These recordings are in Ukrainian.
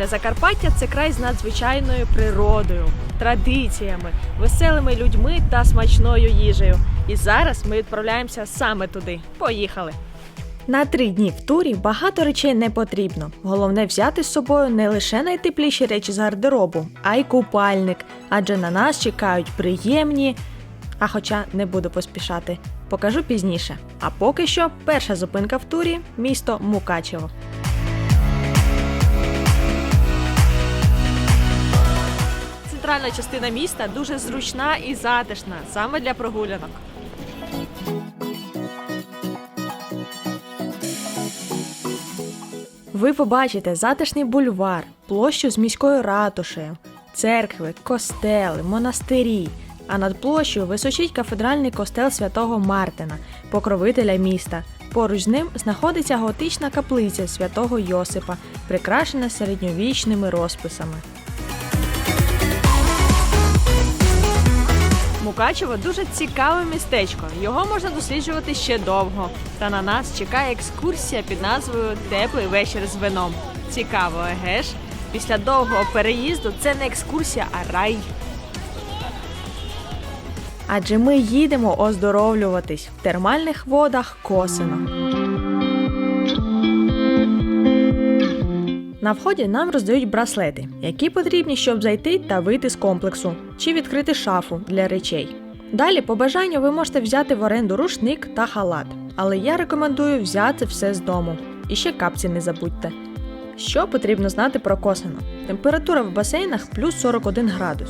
мене Закарпаття це край з надзвичайною природою, традиціями, веселими людьми та смачною їжею. І зараз ми відправляємося саме туди. Поїхали! На три дні в турі багато речей не потрібно. Головне взяти з собою не лише найтепліші речі з гардеробу, а й купальник, адже на нас чекають приємні. А хоча не буду поспішати, покажу пізніше. А поки що, перша зупинка в турі місто Мукачево. Центральна частина міста дуже зручна і затишна, саме для прогулянок. Ви побачите затишний бульвар, площу з міською ратушею, церкви, костели, монастирі. А над площею височить кафедральний костел святого Мартина, покровителя міста. Поруч з ним знаходиться готична каплиця святого Йосипа, прикрашена середньовічними розписами. Мукачево дуже цікаве містечко. Його можна досліджувати ще довго. Та на нас чекає екскурсія під назвою Теплий вечір з вином. Цікаво, еге ж? Після довгого переїзду це не екскурсія, а рай. Адже ми їдемо оздоровлюватись в термальних водах Косино. На вході нам роздають браслети, які потрібні, щоб зайти та вийти з комплексу, чи відкрити шафу для речей. Далі, по бажанню, ви можете взяти в оренду рушник та халат, але я рекомендую взяти все з дому. І ще капці не забудьте. Що потрібно знати про косино? Температура в басейнах плюс 41 градус.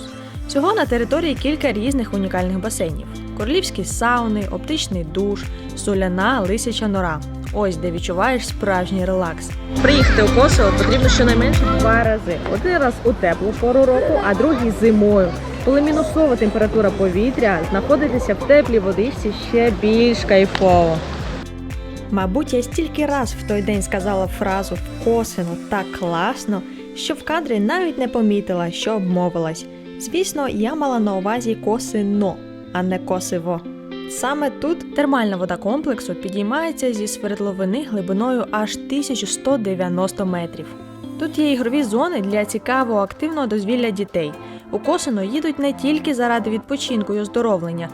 Всього на території кілька різних унікальних басейнів: королівські сауни, оптичний душ, соляна лисяча нора. Ось де відчуваєш справжній релакс. Приїхати у Косово потрібно щонайменше два рази. Один раз у теплу пору року, а другий зимою. Коли мінусова температура повітря, знаходитися в теплій водичці ще більш кайфово. Мабуть, я стільки раз в той день сказала фразу «вкосино так класно, що в кадрі навіть не помітила, що обмовилась. Звісно, я мала на увазі косино, а не косиво. Саме тут термальна вода комплексу підіймається зі свердловини глибиною аж 1190 метрів. Тут є ігрові зони для цікавого активного дозвілля дітей. У Косино їдуть не тільки заради відпочинку і оздоровлення,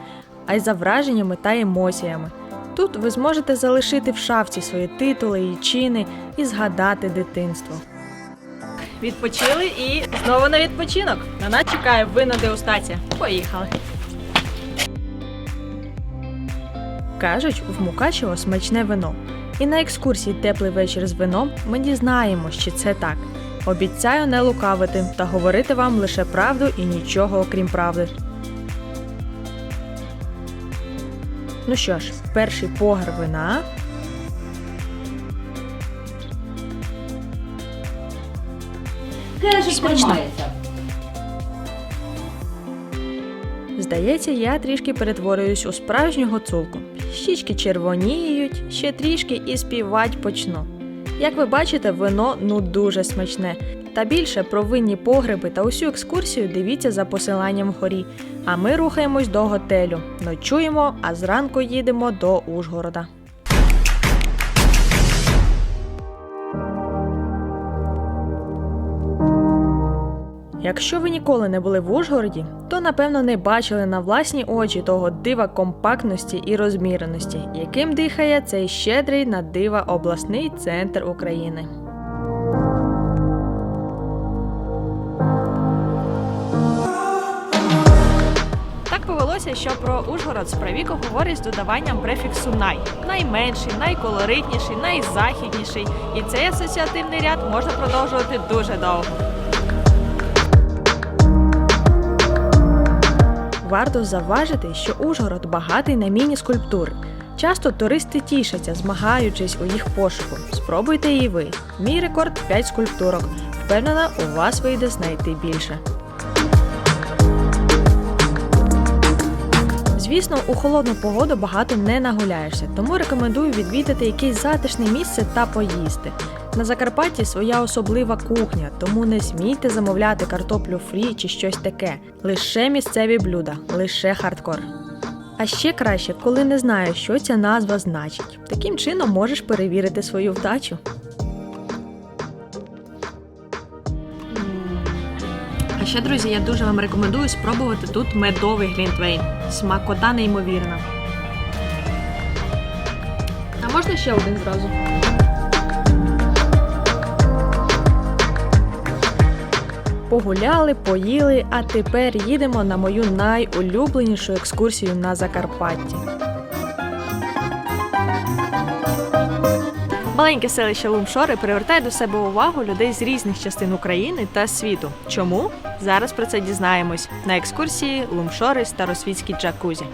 а й за враженнями та емоціями. Тут ви зможете залишити в шафці свої титули і чини і згадати дитинство. Відпочили і знову на відпочинок. На нас чекає винна дегустація. Поїхали. Кажуть, в Мукачево смачне вино. І на екскурсії Теплий вечір з вином ми дізнаємось, чи це так. Обіцяю не лукавити та говорити вам лише правду і нічого окрім правди. Ну що ж, перший погар вина. Смачно. Здається, я трішки перетворююсь у справжню гуцулку. Щічки червоніють, ще трішки і співать почну. Як ви бачите, вино ну дуже смачне. Та більше про винні погреби та усю екскурсію дивіться за посиланням вгорі. А ми рухаємось до готелю. Ночуємо, а зранку їдемо до Ужгорода. Якщо ви ніколи не були в Ужгороді, то напевно не бачили на власні очі того дива компактності і розміреності, яким дихає цей щедрий на дива обласний центр України. Так повелося, що про Ужгород справіко говорять з додаванням префіксу най найменший, найколоритніший, найзахідніший. І цей асоціативний ряд можна продовжувати дуже довго. Варто завважити, що Ужгород багатий на міні-скульптури. Часто туристи тішаться, змагаючись у їх пошуку. Спробуйте і ви. Мій рекорд 5 скульптурок. Впевнена, у вас вийде знайти більше. Звісно, у холодну погоду багато не нагуляєшся, тому рекомендую відвідати якесь затишне місце та поїсти. На Закарпатті своя особлива кухня, тому не смійте замовляти картоплю фрі чи щось таке. Лише місцеві блюда, лише хардкор. А ще краще, коли не знаєш, що ця назва значить. Таким чином можеш перевірити свою вдачу. А ще, друзі, я дуже вам рекомендую спробувати тут медовий глінтвейн. Смакота неймовірна. А можна ще один зразу? Погуляли, поїли, а тепер їдемо на мою найулюбленішу екскурсію на Закарпатті. Маленьке селище Лумшори привертає до себе увагу людей з різних частин України та світу. Чому? Зараз про це дізнаємось на екскурсії Лумшори Старосвітські джакузі.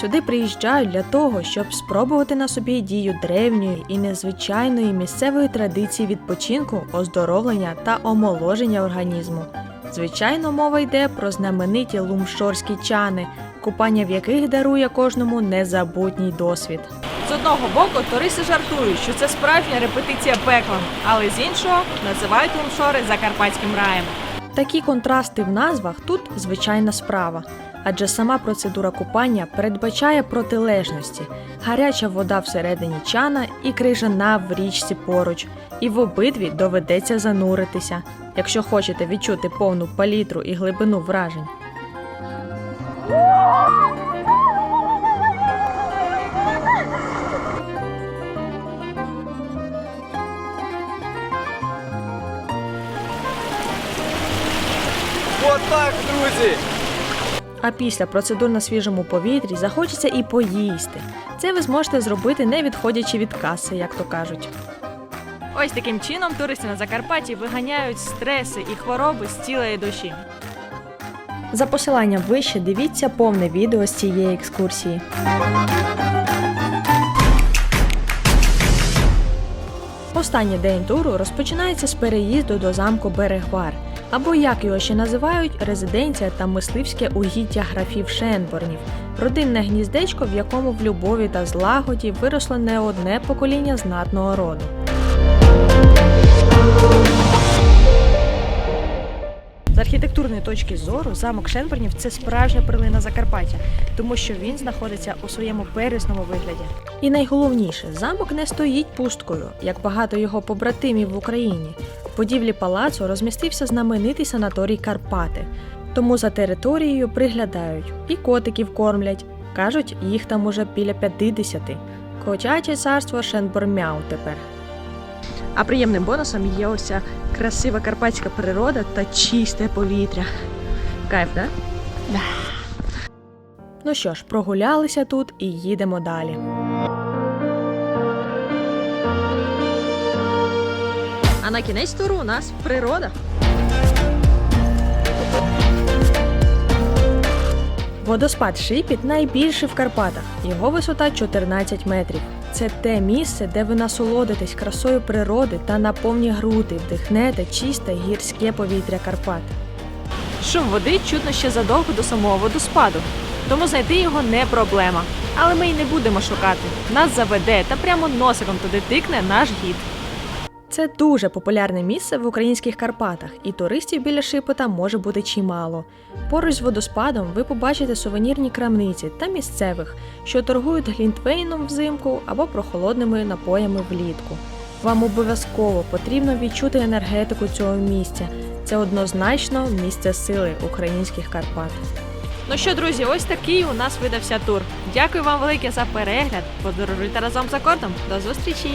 Сюди приїжджають для того, щоб спробувати на собі дію древньої і незвичайної місцевої традиції відпочинку, оздоровлення та омоложення організму. Звичайно, мова йде про знамениті лумшорські чани, купання в яких дарує кожному незабутній досвід. З одного боку, туристи жартують, що це справжня репетиція пекла, але з іншого називають лумшори закарпатським раєм. Такі контрасти в назвах тут звичайна справа, адже сама процедура купання передбачає протилежності: гаряча вода всередині чана і крижана в річці поруч, і в обидві доведеться зануритися, якщо хочете відчути повну палітру і глибину вражень. Отак, друзі! А після процедур на свіжому повітрі захочеться і поїсти. Це ви зможете зробити не відходячи від каси, як то кажуть. Ось таким чином туристи на Закарпатті виганяють стреси і хвороби з цілої душі. За посиланням вище дивіться повне відео з цієї екскурсії. Останній день туру розпочинається з переїзду до замку Берегвар, або як його ще називають, резиденція та мисливське угіддя графів Шенборнів, родинне гніздечко, в якому в любові та злагоді виросло не одне покоління знатного роду. З архітектурної точки зору замок Шенборнів це справжня перлина Закарпаття, тому що він знаходиться у своєму первісному вигляді. І найголовніше, замок не стоїть пусткою, як багато його побратимів в Україні. Будівлі палацу розмістився знаменитий санаторій Карпати. Тому за територією приглядають і котиків кормлять. Кажуть, їх там уже біля 50. Котяче царство Шенбормяу тепер. А приємним бонусом є ось красива карпатська природа та чисте повітря. Кайф, да? Да. Ну що ж, прогулялися тут і їдемо далі. На кінець туру у нас природа. Водоспад Шипіт найбільший в Карпатах. Його висота 14 метрів. Це те місце, де ви насолодитесь красою природи та на повні груди вдихнете чисте гірське повітря Карпат. Шум води чутно ще задовго до самого водоспаду, тому знайти його не проблема. Але ми й не будемо шукати. Нас заведе та прямо носиком туди тикне наш гід. Це дуже популярне місце в українських Карпатах, і туристів біля Шипота може бути чимало. Поруч з водоспадом ви побачите сувенірні крамниці та місцевих, що торгують глінтвейном взимку або прохолодними напоями влітку. Вам обов'язково потрібно відчути енергетику цього місця. Це однозначно місце сили українських Карпат. Ну що, друзі, ось такий у нас видався тур. Дякую вам велике за перегляд. Подорожуйте разом за кордом. До зустрічі!